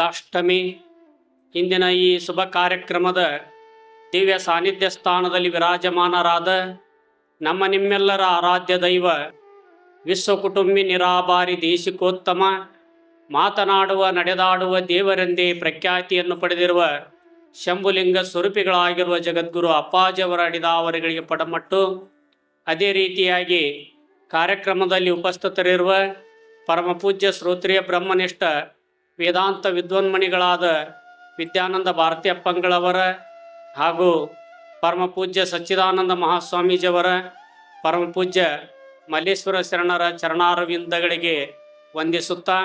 ದುರ್ಗಾಷ್ಟಮಿ. ಇಂದಿನ ಈ ಶುಭ ಕಾರ್ಯಕ್ರಮದ ದಿವ್ಯ ಸಾನ್ನಿಧ್ಯ ಸ್ಥಾನದಲ್ಲಿ ವಿರಾಜಮಾನರಾದ ನಮ್ಮ ನಿಮ್ಮೆಲ್ಲರ ಆರಾಧ್ಯ ದೈವ ವಿಶ್ವ ಕುಟುಂಬಿ ನಿರಾಬಾರಿ ದೇಶಿಕೋತ್ತಮ, ಮಾತನಾಡುವ, ನಡೆದಾಡುವ ದೇವರೆಂದೇ ಪ್ರಖ್ಯಾತಿಯನ್ನು ಪಡೆದಿರುವ ಶಂಭುಲಿಂಗ ಸ್ವರೂಪಿಗಳಾಗಿರುವ ಜಗದ್ಗುರು ಅಪ್ಪಾಜಿಯವರ ಅಡಿದಾವರಿಗಳಿಗೆ ಪಡಮಟ್ಟು, ಅದೇ ರೀತಿಯಾಗಿ ಕಾರ್ಯಕ್ರಮದಲ್ಲಿ ಉಪಸ್ಥಿತರಿರುವ ಪರಮಪೂಜ್ಯ ಶ್ರೋತ್ರಿಯ ಬ್ರಹ್ಮನಿಷ್ಠ ವೇದಾಂತ ವಿದ್ವನ್ಮಣಿಗಳಾದ ವಿದ್ಯಾನಂದ ಭಾರತೀಯಪ್ಪಂಗಳವರ ಹಾಗೂ ಪರಮ ಪೂಜ್ಯ ಸಚ್ಚಿದಾನಂದ ಮಹಾಸ್ವಾಮೀಜಿಯವರ ಪರಮ ಪೂಜ್ಯ ಮಲ್ಲೇಶ್ವರ ಶರಣರ ಚರಣಾರವಿಂದಗಳಿಗೆ ವಂದಿಸುತ್ತಾ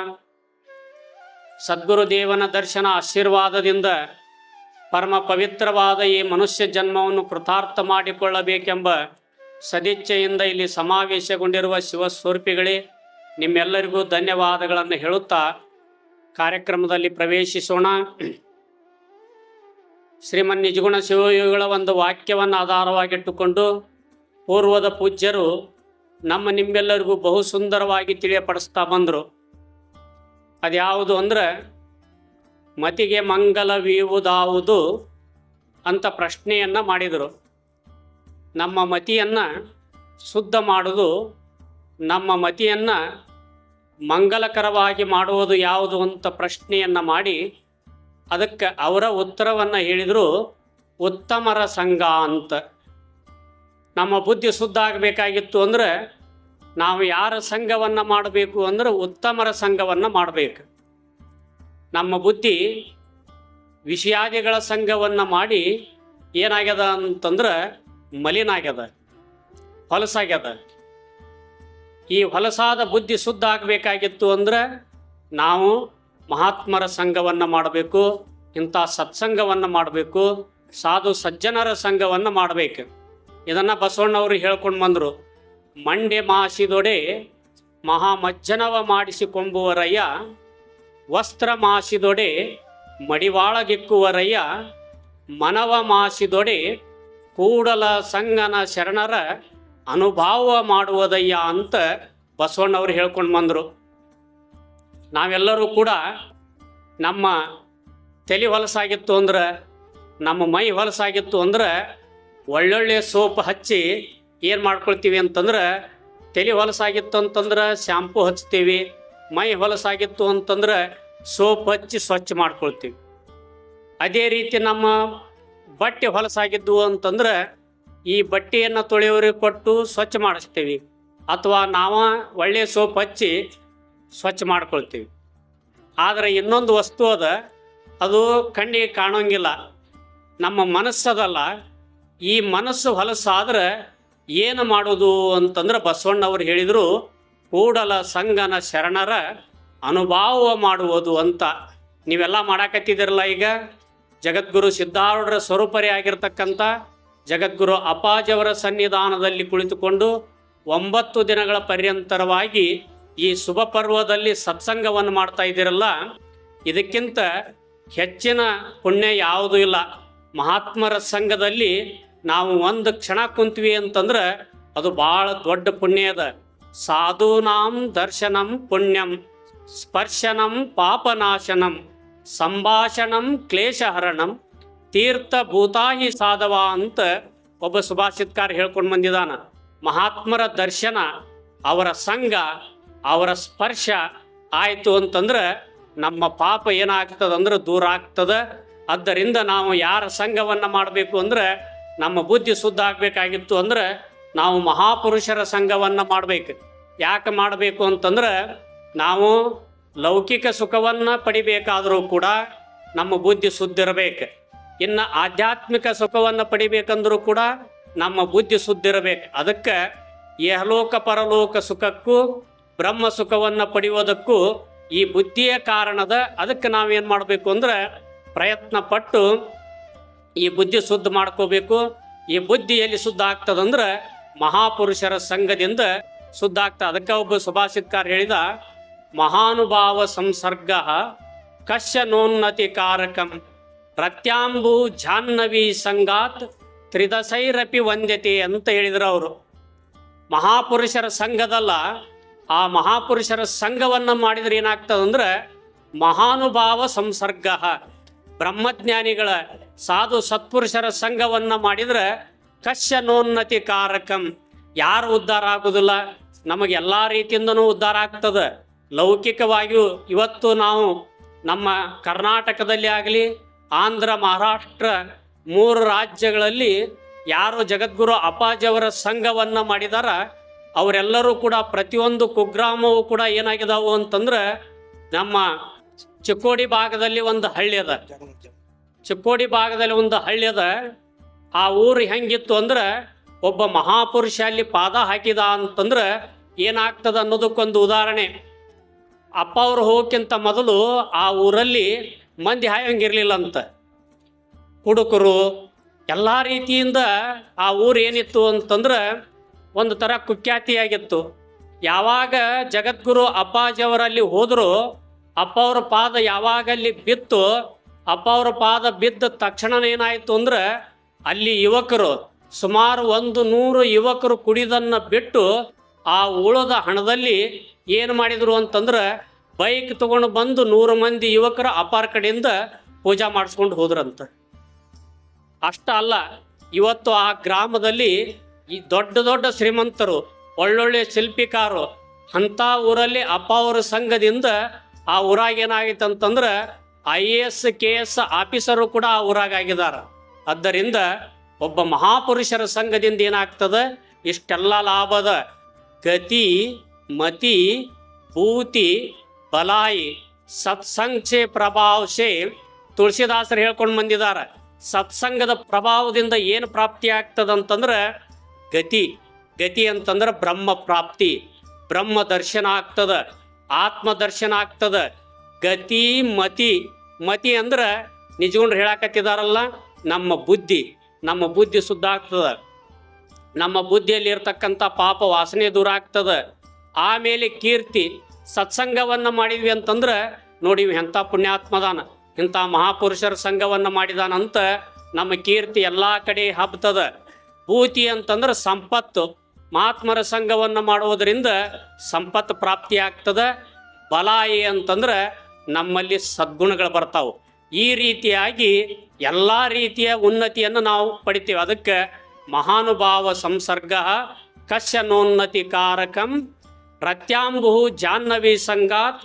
ಸದ್ಗುರುದೇವನ ದರ್ಶನ ಆಶೀರ್ವಾದದಿಂದ ಪರಮ ಪವಿತ್ರವಾದ ಈ ಮನುಷ್ಯ ಜನ್ಮವನ್ನು ಕೃತಾರ್ಥ ಮಾಡಿಕೊಳ್ಳಬೇಕೆಂಬ ಸದಿಚ್ಛೆಯಿಂದ ಇಲ್ಲಿ ಸಮಾವೇಶಗೊಂಡಿರುವ ಶಿವಸ್ವರೂಪಿಗಳೇ, ನಿಮ್ಮೆಲ್ಲರಿಗೂ ಧನ್ಯವಾದಗಳನ್ನು ಹೇಳುತ್ತಾ ಕಾರ್ಯಕ್ರಮದಲ್ಲಿ ಪ್ರವೇಶಿಸೋಣ. ಶ್ರೀಮನ್ ನಿಜಗುಣ ಶಿವಯೋಗಿಗಳ ಒಂದು ವಾಕ್ಯವನ್ನು ಆಧಾರವಾಗಿಟ್ಟುಕೊಂಡು ಪೂರ್ವದ ಪೂಜ್ಯರು ನಮ್ಮ ನಿಮ್ಮೆಲ್ಲರಿಗೂ ಬಹು ಸುಂದರವಾಗಿ ತಿಳಿಯಪಡಿಸ್ತಾ ಬಂದರು. ಅದ್ಯಾವುದು ಅಂದ್ರೆ, ಮತಿಗೆ ಮಂಗಲವೀವುದಾವುದು ಅಂತ ಪ್ರಶ್ನೆಯನ್ನು ಮಾಡಿದರು. ನಮ್ಮ ಮತಿಯನ್ನು ಶುದ್ಧ ಮಾಡೋದು, ನಮ್ಮ ಮತಿಯನ್ನು ಮಂಗಲಕರವಾಗಿ ಮಾಡುವುದು ಯಾವುದು ಅಂತ ಪ್ರಶ್ನೆಯನ್ನು ಮಾಡಿ ಅದಕ್ಕೆ ಅವರ ಉತ್ತರವನ್ನು ಹೇಳಿದರು ಉತ್ತಮರ ಸಂಘ ಅಂತ. ನಮ್ಮ ಬುದ್ಧಿ ಶುದ್ಧ ಆಗಬೇಕಾಗಿತ್ತು ಅಂದರೆ ನಾವು ಯಾರ ಸಂಘವನ್ನು ಮಾಡಬೇಕು ಅಂದ್ರೆ ಉತ್ತಮರ ಸಂಘವನ್ನು ಮಾಡಬೇಕು. ನಮ್ಮ ಬುದ್ಧಿ ವಿಷಯಾದಿಗಳ ಸಂಘವನ್ನು ಮಾಡಿ ಏನಾಗ್ಯದ ಅಂತಂದ್ರೆ ಮಲಿನಾಗ್ಯದ, ಹೊಲಸಾಗ್ಯದ. ಈ ಹೊಲಸಾದ ಬುದ್ಧಿ ಶುದ್ಧ ಆಗಬೇಕಾಗಿತ್ತು ಅಂದರೆ ನಾವು ಮಹಾತ್ಮರ ಸಂಘವನ್ನು ಮಾಡಬೇಕು, ಇಂಥ ಸತ್ಸಂಗವನ್ನು ಮಾಡಬೇಕು, ಸಾಧು ಸಜ್ಜನರ ಸಂಘವನ್ನು ಮಾಡಬೇಕು. ಇದನ್ನು ಬಸವಣ್ಣವರು ಹೇಳ್ಕೊಂಡು ಬಂದರು. ಮಂಡೆ ಮಾಸಿದೊಡೆ ಮಹಾಮಜ್ಜನವ ಮಾಡಿಸಿಕೊಂಬುವರಯ್ಯ, ವಸ್ತ್ರ ಮಾಸಿದೊಡೆ ಮಡಿವಾಳಗಿಕ್ಕುವರಯ್ಯ ಮನವ ಮಾಸಿದೊಡೆ ಕೂಡಲ ಸಂಗನ ಶರಣರ ಅನುಭಾವ ಮಾಡುವುದಯ್ಯ ಅಂತ ಬಸವಣ್ಣವ್ರು ಹೇಳ್ಕೊಂಡು ಬಂದರು. ನಾವೆಲ್ಲರೂ ಕೂಡ ನಮ್ಮ ತಲೆ ಹೊಲಸಾಗಿತ್ತು ಅಂದ್ರೆ, ನಮ್ಮ ಮೈ ಹೊಲಸಾಗಿತ್ತು ಅಂದ್ರೆ ಒಳ್ಳೊಳ್ಳೆ ಸೋಪ್ ಹಚ್ಚಿ ಏನು ಮಾಡ್ಕೊಳ್ತೀವಿ ಅಂತಂದ್ರೆ, ತಲೆ ಹೊಲಸಾಗಿತ್ತು ಅಂತಂದ್ರೆ ಶ್ಯಾಂಪು ಹಚ್ತೀವಿ, ಮೈ ಹೊಲಸಾಗಿತ್ತು ಅಂತಂದ್ರೆ ಸೋಪ್ ಹಚ್ಚಿ ಸ್ವಚ್ಛ ಮಾಡ್ಕೊಳ್ತೀವಿ. ಅದೇ ರೀತಿ ನಮ್ಮ ಬಟ್ಟೆ ಹೊಲಸಾಗಿದ್ವು ಅಂತಂದ್ರೆ ಈ ಬಟ್ಟೆಯನ್ನು ತೊಳೆಯೋರಿಗೆ ಕೊಟ್ಟು ಸ್ವಚ್ಛ ಮಾಡಿಸ್ತೀವಿ. ಅಥವಾ ನಾವು ಒಳ್ಳೆಯ ಸೋಪ್ ಹಚ್ಚಿ ಸ್ವಚ್ಛ ಮಾಡ್ಕೊಳ್ತೀವಿ. ಆದರೆ ಇನ್ನೊಂದು ವಸ್ತು ಅದ, ಅದು ಕಣ್ಣಿಗೆ ಕಾಣೋಂಗಿಲ್ಲ. ನಮ್ಮ ಮನಸ್ಸದಲ್ಲ ಈ ಮನಸ್ಸು ಹೊಲಸಾದ್ರೆ ಏನು ಮಾಡೋದು ಅಂತಂದ್ರೆ ಬಸವಣ್ಣವ್ರು ಹೇಳಿದರು, ಕೂಡಲ ಸಂಗನ ಶರಣರ ಅನುಭಾವ ಮಾಡುವುದು ಅಂತ. ನೀವೆಲ್ಲ ಮಾಡಾಕತ್ತಿದ್ದೀರಲ್ಲ ಈಗ? ಜಗದ್ಗುರು ಸಿದ್ಧಾರೂಢರ ಸ್ವರೂಪರೇ ಆಗಿರ್ತಕ್ಕಂಥ ಜಗದ್ಗುರು ಅಪಾಜವರ ಸನ್ನಿಧಾನದಲ್ಲಿ ಕುಳಿತುಕೊಂಡು ಒಂಬತ್ತು ದಿನಗಳ ಪರ್ಯಂತರವಾಗಿ ಈ ಶುಭ ಪರ್ವದಲ್ಲಿ ಸತ್ಸಂಗವನ್ನು ಮಾಡ್ತಾ ಇದ್ದೀರಲ್ಲ, ಇದಕ್ಕಿಂತ ಹೆಚ್ಚಿನ ಪುಣ್ಯ ಯಾವುದೂ ಇಲ್ಲ. ಮಹಾತ್ಮರ ಸಂಘದಲ್ಲಿ ನಾವು ಒಂದು ಕ್ಷಣ ಕುಂತ್ವಿ ಅಂತಂದ್ರೆ ಅದು ಭಾಳ ದೊಡ್ಡ ಪುಣ್ಯ ಅದ. ಸಾಧೂನಾಂ ದರ್ಶನಂ ಪುಣ್ಯಂ, ಸ್ಪರ್ಶನಂ ಪಾಪನಾಶನಂ, ಸಂಭಾಷಣಂ ಕ್ಲೇಶಹರಣಂ ತೀರ್ಥ ಭೂತಾಹಿ ಸಾಧವ ಅಂತ ಒಬ್ಬ ಸುಭಾಷಿತ್ಕಾರ ಹೇಳ್ಕೊಂಡು ಬಂದಿದ್ದಾನ ಮಹಾತ್ಮರ ದರ್ಶನ, ಅವರ ಸಂಘ, ಅವರ ಸ್ಪರ್ಶ ಆಯಿತು ಅಂತಂದ್ರೆ ನಮ್ಮ ಪಾಪ ಏನಾಗ್ತದಂದ್ರೆ ದೂರ ಆಗ್ತದ. ಆದ್ದರಿಂದ ನಾವು ಯಾರ ಸಂಘವನ್ನು ಮಾಡಬೇಕು ಅಂದ್ರೆ ನಮ್ಮ ಬುದ್ಧಿ ಶುದ್ಧ ಆಗಬೇಕಾಗಿತ್ತು ಅಂದ್ರೆ ನಾವು ಮಹಾಪುರುಷರ ಸಂಘವನ್ನು ಮಾಡಬೇಕು. ಯಾಕೆ ಮಾಡಬೇಕು ಅಂತಂದ್ರೆ ನಾವು ಲೌಕಿಕ ಸುಖವನ್ನು ಪಡಿಬೇಕಾದರೂ ಕೂಡ ನಮ್ಮ ಬುದ್ಧಿ ಶುದ್ಧ ಇರಬೇಕು. ಇನ್ನು ಆಧ್ಯಾತ್ಮಿಕ ಸುಖವನ್ನು ಪಡಿಬೇಕಂದ್ರೂ ಕೂಡ ನಮ್ಮ ಬುದ್ಧಿ ಸುದ್ದಿರಬೇಕು ಅದಕ್ಕೆ ಯಹಲೋಕ ಪರಲೋಕ ಸುಖಕ್ಕೂ ಬ್ರಹ್ಮ ಸುಖವನ್ನು ಪಡೆಯುವುದಕ್ಕೂ ಈ ಬುದ್ಧಿಯ ಕಾರಣದ. ಅದಕ್ಕೆ ನಾವೇನು ಮಾಡಬೇಕು ಅಂದ್ರೆ ಪ್ರಯತ್ನ ಪಟ್ಟು ಈ ಬುದ್ಧಿ ಶುದ್ಧ ಮಾಡ್ಕೋಬೇಕು. ಈ ಬುದ್ಧಿ ಎಲ್ಲಿ ಶುದ್ಧ ಆಗ್ತದಂದ್ರೆ ಮಹಾಪುರುಷರ ಸಂಘದಿಂದ ಶುದ್ಧ ಆಗ್ತದೆ. ಅದಕ್ಕೆ ಒಬ್ಬ ಸುಭಾಷಿತ್ಕಾರ ಹೇಳಿದ, ಮಹಾನುಭಾವ ಸಂಸರ್ಗ ಕಶ್ಯ ನೋನ್ನತಿ ಕಾರಕಂ. ಪ್ರತ್ಯಾಂಬು ಜಾಹ್ನವಿ ಸಂಗಾತ್ ತ್ರಿದಶೈರಪಿ ವಂದ್ಯತೆ ಅಂತ ಹೇಳಿದರು ಅವರು. ಮಹಾಪುರುಷರ ಸಂಘದಲ್ಲ, ಆ ಮಹಾಪುರುಷರ ಸಂಘವನ್ನು ಮಾಡಿದ್ರೆ ಏನಾಗ್ತದಂದ್ರೆ ಮಹಾನುಭಾವ ಸಂಸರ್ಗ. ಬ್ರಹ್ಮಜ್ಞಾನಿಗಳ ಸಾಧು ಸತ್ಪುರುಷರ ಸಂಘವನ್ನ ಮಾಡಿದ್ರೆ ಕಶ್ಯನೋನ್ನತಿ ಕಾರಕಂ. ಯಾರು ಉದ್ಧಾರ ಆಗೋದಿಲ್ಲ? ನಮಗೆ ಎಲ್ಲ ರೀತಿಯಿಂದನೂ ಉದ್ಧಾರ ಆಗ್ತದೆ. ಲೌಕಿಕವಾಗಿಯೂ ಇವತ್ತು ನಾವು ನಮ್ಮ ಕರ್ನಾಟಕದಲ್ಲಿ ಆಗಲಿ ಆಂಧ್ರ, ಮಹಾರಾಷ್ಟ್ರ ಮೂರು ರಾಜ್ಯಗಳಲ್ಲಿ ಯಾರು ಜಗದ್ಗುರು ಅಪ್ಪಾಜಿಯವರ ಸಂಘವನ್ನು ಮಾಡಿದಾರ. ಅವರೆಲ್ಲರೂ ಕೂಡ ಪ್ರತಿಯೊಂದು ಕುಗ್ರಾಮವು ಕೂಡ ಏನಾಗಿದಾವು ಅಂತಂದ್ರೆ ನಮ್ಮ ಚಿಕ್ಕೋಡಿ ಭಾಗದಲ್ಲಿ ಒಂದು ಹಳ್ಳಿ ಅದ. ಚಿಕ್ಕೋಡಿ ಭಾಗದಲ್ಲಿ ಒಂದು ಹಳ್ಳಿ ಅದ. ಆ ಊರು ಹೆಂಗಿತ್ತು ಅಂದ್ರೆ ಒಬ್ಬ ಮಹಾಪುರುಷ ಅಲ್ಲಿ ಪಾದ ಹಾಕಿದ ಅಂತಂದ್ರೆ ಏನಾಗ್ತದ ಅನ್ನೋದಕ್ಕೊಂದು ಉದಾಹರಣೆ. ಅಪ್ಪ ಅವ್ರು ಹೋಗಕ್ಕಿಂತ ಮೊದಲು ಆ ಊರಲ್ಲಿ ಮಂದಿ ಹಾಯಂಗಿರಲಿಲ್ಲ ಅಂತ. ಹುಡುಕರು ಎಲ್ಲ ರೀತಿಯಿಂದ ಆ ಊರು ಏನಿತ್ತು ಅಂತಂದ್ರೆ ಒಂದು ಥರ ಕುಖ್ಯಾತಿಯಾಗಿತ್ತು. ಯಾವಾಗ ಜಗದ್ಗುರು ಅಪ್ಪಾಜಿಯವರಲ್ಲಿ ಹೋದರೂ ಅಪ್ಪ ಅವ್ರ ಪಾದ ಯಾವಾಗ ಅಲ್ಲಿ ಬಿತ್ತು ಅಪ್ಪ ಅವ್ರ ಪಾದ ಬಿದ್ದ ತಕ್ಷಣ ಏನಾಯಿತು ಅಂದ್ರೆ ಅಲ್ಲಿ ಯುವಕರು ಸುಮಾರು ಒಂದು ನೂರು ಯುವಕರು ಕುಡಿದನ್ನು ಬಿಟ್ಟು ಆ ಉಳದ ಹಣದಲ್ಲಿ ಏನು ಮಾಡಿದರು ಅಂತಂದ್ರೆ ಬೈಕ್ ತಗೊಂಡು ಬಂದು ನೂರು ಮಂದಿ ಯುವಕರು ಅಪಾರ ಕಡೆಯಿಂದ ಪೂಜಾ ಮಾಡಿಸ್ಕೊಂಡು ಹೋದ್ರಂತ. ಅಷ್ಟ ಅಲ್ಲ, ಇವತ್ತು ಆ ಗ್ರಾಮದಲ್ಲಿ ಈ ದೊಡ್ಡ ದೊಡ್ಡ ಶ್ರೀಮಂತರು, ಒಳ್ಳೊಳ್ಳೆ ಶಿಲ್ಪಿಕಾರು, ಅಂಥ ಊರಲ್ಲಿ ಅಪ್ಪ ಅವರ ಸಂಘದಿಂದ ಆ ಊರಾಗ ಏನಾಗಿತ್ತು ಅಂತಂದ್ರೆ I A S, K S officer ಕೂಡ ಆ ಊರಾಗ ಆಗಿದ್ದಾರೆ ಆದ್ದರಿಂದ ಒಬ್ಬ ಮಹಾಪುರುಷರ ಸಂಘದಿಂದ ಏನಾಗ್ತದೆ? ಇಷ್ಟೆಲ್ಲ ಲಾಭದ ಗತಿ, ಮತಿ, ಭೂತಿ ಬಲಾಯಿ ಪ್ರಭಾವ ಶೇ ತುಳಸಿದಾಸರು ಹೇಳ್ಕೊಂಡು ಬಂದಿದ್ದಾರೆ, ಸತ್ಸಂಗದ ಪ್ರಭಾವದಿಂದ ಏನು ಪ್ರಾಪ್ತಿ ಆಗ್ತದಂತಂದ್ರೆ ಗತಿ. ಗತಿ ಅಂತಂದ್ರೆ ಬ್ರಹ್ಮ ಪ್ರಾಪ್ತಿ. ಬ್ರಹ್ಮ ದರ್ಶನ ಆಗ್ತದ, ಆತ್ಮ ದರ್ಶನ ಆಗ್ತದ. ಗತಿ, ಮತಿ. ಮತಿ ಅಂದ್ರೆ ನಿಜಗೊಂಡ್ರು ಹೇಳಕತ್ತಿದಾರಲ್ಲ, ನಮ್ಮ ಬುದ್ಧಿ. ನಮ್ಮ ಬುದ್ಧಿ ಶುದ್ಧ ಆಗ್ತದ. ನಮ್ಮ ಬುದ್ಧಿಯಲ್ಲಿ ಇರ್ತಕ್ಕಂಥ ಪಾಪ ವಾಸನೆ ದೂರ ಆಗ್ತದ. ಆಮೇಲೆ ಕೀರ್ತಿ. ಸತ್ಸಂಗವನ್ನು ಮಾಡಿದ್ವಿ ಅಂತಂದ್ರೆ, ನೋಡಿ ಎಂಥ ಪುಣ್ಯಾತ್ಮದಾನ, ಇಂಥ ಮಹಾಪುರುಷರ ಸಂಘವನ್ನು ಮಾಡಿದಾನಂತ ನಮ್ಮ ಕೀರ್ತಿ ಎಲ್ಲ ಕಡೆ ಹಬ್ತದ. ಭೂತಿ ಅಂತಂದ್ರೆ ಸಂಪತ್ತು, ಮಹಾತ್ಮರ ಸಂಘವನ್ನು ಮಾಡುವುದರಿಂದ ಸಂಪತ್ತು ಪ್ರಾಪ್ತಿ ಆಗ್ತದೆ. ಬಲಾಯಿ ಅಂತಂದ್ರೆ ನಮ್ಮಲ್ಲಿ ಸದ್ಗುಣಗಳು ಬರ್ತಾವೆ. ಈ ರೀತಿಯಾಗಿ ಎಲ್ಲ ರೀತಿಯ ಉನ್ನತಿಯನ್ನು ನಾವು ಪಡಿತೀವಿ. ಅದಕ್ಕೆ ಮಹಾನುಭಾವ ಸಂಸರ್ಗ ಕಶ್ಯನೋನ್ನತಿ ಕಾರಕಂ ರತ್ಯಾಂಬು ಜಾಹ್ನವಿ ಸಂಗಾತ್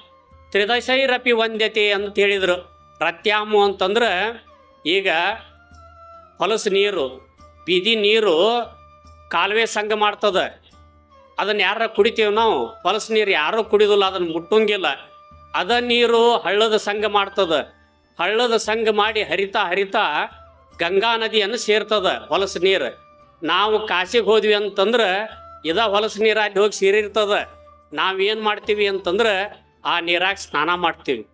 ತ್ರಿದಶೈರಪಿ ವಂದ್ಯತೆ ಅಂತ ಹೇಳಿದರು. ರತ್ಯಾಮು ಅಂತಂದ್ರೆ ಈಗ ಹೊಲಸು ನೀರು, ಬೀದಿ ನೀರು ಕಾಲುವೆ ಸಂಘ ಮಾಡ್ತದ. ಅದನ್ನು ಯಾರ ಕುಡಿತೀವಿ ನಾವು? ಹೊಲಸು ನೀರು ಯಾರೂ ಕುಡಿದಿಲ್ಲ, ಅದನ್ನು ಮುಟ್ಟಂಗಿಲ್ಲ. ಅದ ನೀರು ಹಳ್ಳದ ಸಂಘ ಮಾಡ್ತದ. ಹಳ್ಳದ ಸಂಘ ಮಾಡಿ ಹರಿತಾ ಹರಿತಾ ಗಂಗಾ ನದಿಯನ್ನು ಸೇರ್ತದ ಹೊಲಸು ನೀರು. ನಾವು ಕಾಶಿಗೆ ಹೋದ್ವಿ ಅಂತಂದ್ರೆ ಇದ ಹೊಲಸು ನೀರು ಅಲ್ಲಿ ಹೋಗಿ ಸೇರಿರ್ತದ. ನಾವೇನು ಮಾಡ್ತೀವಿ ಅಂತಂದ್ರೆ ಆ ನೀರಾಗಿ ಸ್ನಾನ ಮಾಡ್ತೀವಿ.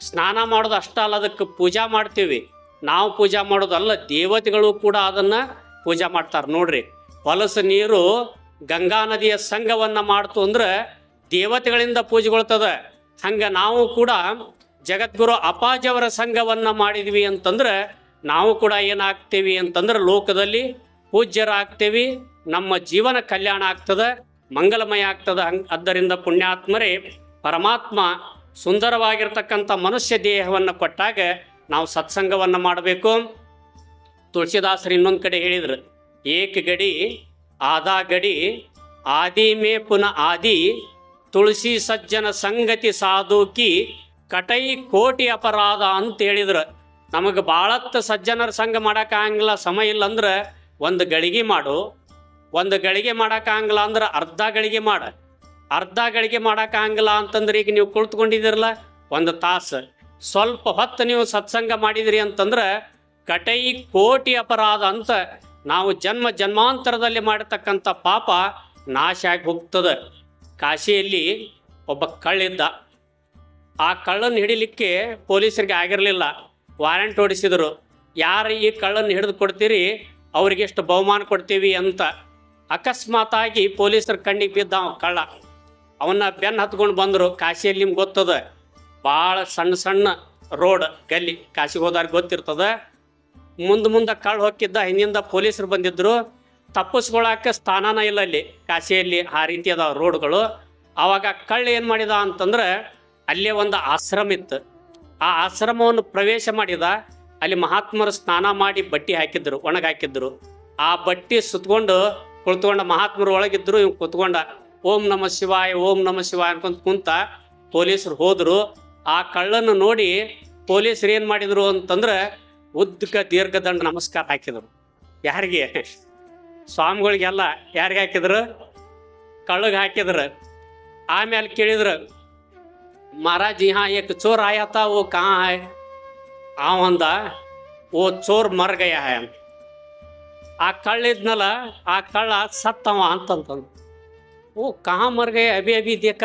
ಸ್ನಾನ ಮಾಡೋದು ಅಷ್ಟ ಅಲ್ಲ, ಅದಕ್ಕೆ ಪೂಜಾ ಮಾಡ್ತೀವಿ. ನಾವು ಪೂಜಾ ಮಾಡೋದಲ್ಲ ದೇವತೆಗಳು ಕೂಡ ಅದನ್ನು ಪೂಜಾ ಮಾಡ್ತಾರೆ ನೋಡ್ರಿ. ಹೊಲಸು ನೀರು ಗಂಗಾ ನದಿಯ ಸಂಘವನ್ನು ಮಾಡ್ತು ಅಂದ್ರೆ ದೇವತೆಗಳಿಂದ ಪೂಜೆಗೊಳ್ತದೆ. ಹಂಗೆ ನಾವು ಕೂಡ ಜಗದ್ಗುರು ಅಪಾಜವರ ಸಂಘವನ್ನು ಮಾಡಿದ್ವಿ ಅಂತಂದ್ರೆ ನಾವು ಕೂಡ ಏನಾಗ್ತೀವಿ ಅಂತಂದ್ರೆ ಲೋಕದಲ್ಲಿ ಪೂಜ್ಯರಾಗ್ತೀವಿ, ನಮ್ಮ ಜೀವನ ಕಲ್ಯಾಣ ಆಗ್ತದೆ. ಮಂಗಲಮಯ ಆಗ್ತದ ಆದ್ದರಿಂದ ಪುಣ್ಯಾತ್ಮರೇ ಪರಮಾತ್ಮ ಸುಂದರವಾಗಿರ್ತಕ್ಕಂಥ ಮನುಷ್ಯ ದೇಹವನ್ನು ಕೊಟ್ಟಾಗ ನಾವು ಸತ್ಸಂಗವನ್ನು ಮಾಡಬೇಕು. ತುಳಸಿದಾಸರು ಇನ್ನೊಂದು ಕಡೆ ಹೇಳಿದ್ರು, ಏಕ ಗಡಿ, ಆದಾ ಗಡಿ, ಆದಿ ಮೇ ಪುನಃ ಆದಿ, ತುಳಸಿ ಸಜ್ಜನ ಸಂಗತಿ ಸಾಧುಕಿ ಕಟೈ ಕೋಟಿ ಅಪರಾಧ ಅಂತ ಹೇಳಿದ್ರು. ನಮಗೆ ಭಾಳತ್ತು ಸಜ್ಜನರ ಸಂಘ ಮಾಡೋಕ್ಕಾಗಂಗಿಲ್ಲ ಸಮಯ ಇಲ್ಲ ಅಂದ್ರೆ ಒಂದು ಗಳಿಗೆ ಮಾಡು. ಒಂದು ಗಳಿಗೆ ಮಾಡೋಕ್ಕಾಗಂಗಿಲ್ಲ ಅಂದ್ರೆ ಅರ್ಧ ಗಳಿಗೆ ಮಾಡ. ಅರ್ಧ ಗಳಿಗೆ ಮಾಡೋಕ್ಕಾಗಂಗಿಲ್ಲ ಅಂತಂದ್ರೆ ಈಗ ನೀವು ಕುಳಿತುಕೊಂಡಿದ್ದೀರಲ್ಲ, ಒಂದು ತಾಸು. ಸ್ವಲ್ಪ ಹೊತ್ತು ನೀವು ಸತ್ಸಂಗ ಮಾಡಿದಿರಿ ಅಂತಂದ್ರೆ ಕಟೈ ಕೋಟಿ ಅಪರಾಧ ಅಂತ ನಾವು ಜನ್ಮ ಜನ್ಮಾಂತರದಲ್ಲಿ ಮಾಡತಕ್ಕಂಥ ಪಾಪ ನಾಶ ಆಗಿ ಹೋಗ್ತದೆ. ಕಾಶಿಯಲ್ಲಿ ಒಬ್ಬ ಕಳ್ಳಿದ್ದ. ಆ ಕಳ್ಳನ್ನು ಹಿಡಿಲಿಕ್ಕೆ ಪೊಲೀಸರಿಗೆ ಆಗಿರಲಿಲ್ಲ. ವಾರೆಂಟ್ ಓಡಿಸಿದರು ಯಾರು ಈ ಕಳ್ಳನ್ನು ಹಿಡಿದು ಕೊಡ್ತೀರಿ? ಅವ್ರಿಗೆಷ್ಟು ಬಹುಮಾನ ಕೊಡ್ತೀವಿ ಅಂತ. ಅಕಸ್ಮಾತಾಗಿ ಪೊಲೀಸರ ಕಣ್ಣಿಗೆ ಬಿದ್ದ ಕಳ್ಳ. ಅವನ್ನ ಬೆನ್ನು ಹತ್ಕೊಂಡು ಬಂದರು. ಕಾಶಿಯಲ್ಲಿ ನಿಮ್ಗೆ ಗೊತ್ತದ? ಭಾಳ ಸಣ್ಣ ಸಣ್ಣ ರೋಡ್ ಗಲ್ಲಿ. ಕಾಶಿಗೆ ಹೋದಾಗ ಗೊತ್ತಿರ್ತದ? ಮುಂದೆ ಮುಂದೆ ಕಳ್ಳ ಹೊಕ್ಕಿದ್ದ ಹಿಂದಿಂದ ಪೊಲೀಸರು ಬಂದಿದ್ದರು ತಪ್ಪಿಸ್ಕೊಳಕ್ಕೆ ಸ್ಥಾನನ ಇಲ್ಲ ಅಲ್ಲಿ. ಕಾಶಿಯಲ್ಲಿ ಆ ರೀತಿ ಅದಾವ ರೋಡ್ಗಳು. ಆವಾಗ ಕಳ್ಳ ಏನು ಮಾಡಿದ ಅಂತಂದ್ರೆ ಅಲ್ಲೇ ಒಂದು ಆಶ್ರಮ ಇತ್ತು. ಆ ಆಶ್ರಮವನ್ನು ಪ್ರವೇಶ ಮಾಡಿದ. ಅಲ್ಲಿ ಮಹಾತ್ಮರು ಸ್ನಾನ ಮಾಡಿ ಬಟ್ಟಿ ಹಾಕಿದ್ರು, ಒಣಗಾಕಿದ್ರು. ಆ ಬಟ್ಟಿ ಸುತ್ಕೊಂಡು ಕುಳಿತುಕೊಂಡ ಮಹಾತ್ಮರು ಒಳಗಿದ್ರು ಇವ್ ಕುತ್ಕೊಂಡ ಓಂ ನಮ ಶಿವಾಯ, ಓಂ ನಮ ಶಿವಾಯ ಅನ್ಕೊಂತ ಕುಂತ ಪೊಲೀಸರು ಹೋದ್ರು. ಆ ಕಳ್ಳನ್ನು ನೋಡಿ ಪೊಲೀಸರು ಏನು ಮಾಡಿದ್ರು ಅಂತಂದ್ರೆ ಉದ್ದಕ ದೀರ್ಘದಂಡ ನಮಸ್ಕಾರ ಹಾಕಿದ್ರು. ಯಾರಿಗೆ? ಸ್ವಾಮಿಗಳಿಗೆಲ್ಲ ಯಾರಿಗೆ ಹಾಕಿದ್ರು? ಕಳ್ಳಗೆ ಹಾಕಿದ್ರು. ಆಮೇಲೆ ಕೇಳಿದ್ರು, ಮಹಾರಾಜ್ ಹಾ ಏಕ್ ಚೋರ್ ಆಯಾತ ಓ ಕಾ ಹಾಯ್ ಆ ಒಂದ, ಓ ಚೋರ್ ಮರ್ಗಯ ಅಂತ. ಆ ಕಳ್ಳ ಇದ್ನಲ್ಲ ಆ ಕಳ್ಳ ಸತ್ತವ ಅಂತಂತಂದು. ಓ, ಕಾಮರ್ಗೆ ಅಭಿ ಅಭಿ ದೇಕ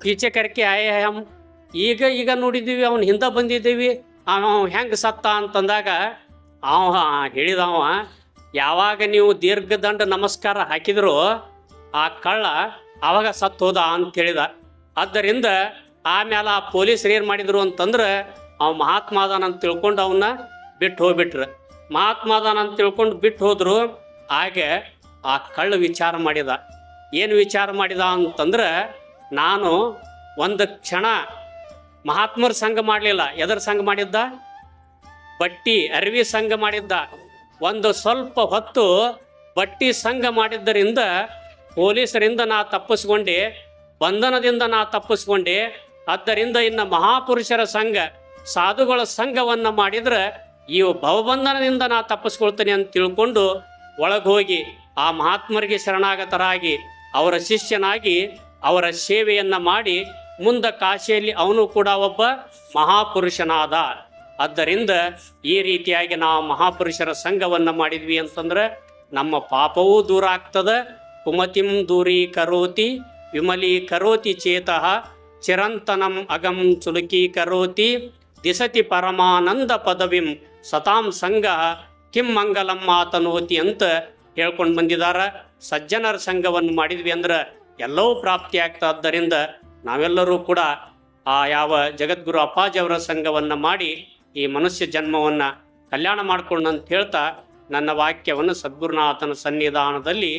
ಪೀಚೆ ಕರ್ಕೆ ಆಯೇ ಹಮ್ ಈಗ ಈಗ ನೋಡಿದ್ದೀವಿ, ಅವನು ಹಿಂದೆ ಬಂದಿದ್ದೀವಿ, ಅವ ಹೆಂಗೆ ಸತ್ತ ಅಂತಂದಾಗ, ಅವ ಹೇಳಿದವ, ಯಾವಾಗ ನೀವು ದೀರ್ಘದಂಡ ನಮಸ್ಕಾರ ಹಾಕಿದ್ರು, ಆ ಕಳ್ಳ ಅವಾಗ ಸತ್ತು ಹೋದ ಅಂತ ಹೇಳಿದ ಆದ್ದರಿಂದ ಆಮೇಲೆ ಆ ಪೊಲೀಸರು ಏನು ಮಾಡಿದರು ಅಂತಂದ್ರೆ, ಅವ ಮಹಾತ್ಮ ಅದಾನಂತ ತಿಳ್ಕೊಂಡು ಅವನ್ನ ಬಿಟ್ಟು ಹೋಗ್ಬಿಟ್ರು. ಮಹಾತ್ಮ ಅದಾನ ಅಂತ ತಿಳ್ಕೊಂಡು ಬಿಟ್ಟು ಹೋದ್ರು. ಹಾಗೆ ಆ ಕಳ್ಳು ವಿಚಾರ ಮಾಡಿದ. ಏನು ವಿಚಾರ ಮಾಡಿದ ಅಂತಂದ್ರೆ, ನಾನು ಒಂದು ಕ್ಷಣ ಮಹಾತ್ಮರ ಸಂಘ ಮಾಡಲಿಲ್ಲ. ಎದರ ಸಂಘ ಮಾಡಿದ್ದ? ಬಟ್ಟಿ ಅರಿವಿ ಸಂಘ ಮಾಡಿದ್ದ. ಒಂದು ಸ್ವಲ್ಪ ಹೊತ್ತು ಬಟ್ಟಿ ಸಂಘ ಮಾಡಿದ್ದರಿಂದ ಪೊಲೀಸರಿಂದ ನಾ ತಪ್ಪಿಸ್ಕೊಂಡು, ಬಂಧನದಿಂದ ನಾ ತಪ್ಪಿಸ್ಕೊಂಡು. ಆದ್ದರಿಂದ ಇನ್ನು ಮಹಾಪುರುಷರ ಸಂಘ, ಸಾಧುಗಳ ಸಂಘವನ್ನು ಮಾಡಿದ್ರೆ ಈ ಭವಬಂಧನದಿಂದ ನಾ ತಪ್ಪಿಸ್ಕೊಳ್ತೇನೆ ಅಂತ ತಿಳ್ಕೊಂಡು ಒಳಗೆ ಹೋಗಿ ಆ ಮಹಾತ್ಮರಿಗೆ ಶರಣಾಗತರಾಗಿ ಅವರ ಶಿಷ್ಯನಾಗಿ ಅವರ ಸೇವೆಯನ್ನು ಮಾಡಿ ಮುಂದೆ ಕಾಶಿಯಲ್ಲಿ ಅವನು ಕೂಡ ಒಬ್ಬ ಮಹಾಪುರುಷನಾದ. ಆದ್ದರಿಂದ ಈ ರೀತಿಯಾಗಿ ನಾವು ಮಹಾಪುರುಷರ ಸಂಘವನ್ನು ಮಾಡಿದ್ವಿ ಅಂತಂದ್ರೆ ನಮ್ಮ ಪಾಪವೂ ದೂರ ಆಗ್ತದೆ ಕುಮತಿಂ ದೂರಿ ಕರೋತಿ ವಿಮಲಿ ಕರೋತಿ ಚೇತಃ ಚಿರಂತನಂ ಅಗಂ ಚುಲುಕಿ ಕರೋತಿ ದಿಸತಿ ಪರಮಾನಂದ ಪದವಿಂ ಸತಾಂ ಸಂಘ ಕಿಂ ಮಂಗಲಂ ಮಾತನೋತಿ ಅಂತ ಹೇಳ್ಕೊಂಡು ಬಂದಿದ್ದಾರೆ ಸಜ್ಜನರ ಸಂಘವನ್ನು ಮಾಡಿದ್ವಿ ಅಂದ್ರೆ ಎಲ್ಲವೂ ಪ್ರಾಪ್ತಿ ಆಗ್ತದ್ದರಿಂದ ನಾವೆಲ್ಲರೂ ಕೂಡ ಆ ಯಾವ ಜಗದ್ಗುರು ಅಪ್ಪಾಜಿಯವರ ಸಂಘವನ್ನು ಮಾಡಿ ಈ ಮನುಷ್ಯ ಜನ್ಮವನ್ನು ಕಲ್ಯಾಣ ಮಾಡಿಕೊಂಡು ಅಂತ ಹೇಳ್ತಾ ನನ್ನ ವಾಕ್ಯವನ್ನು ಸದ್ಗುರುನಾಥನ ಸನ್ನಿಧಾನದಲ್ಲಿ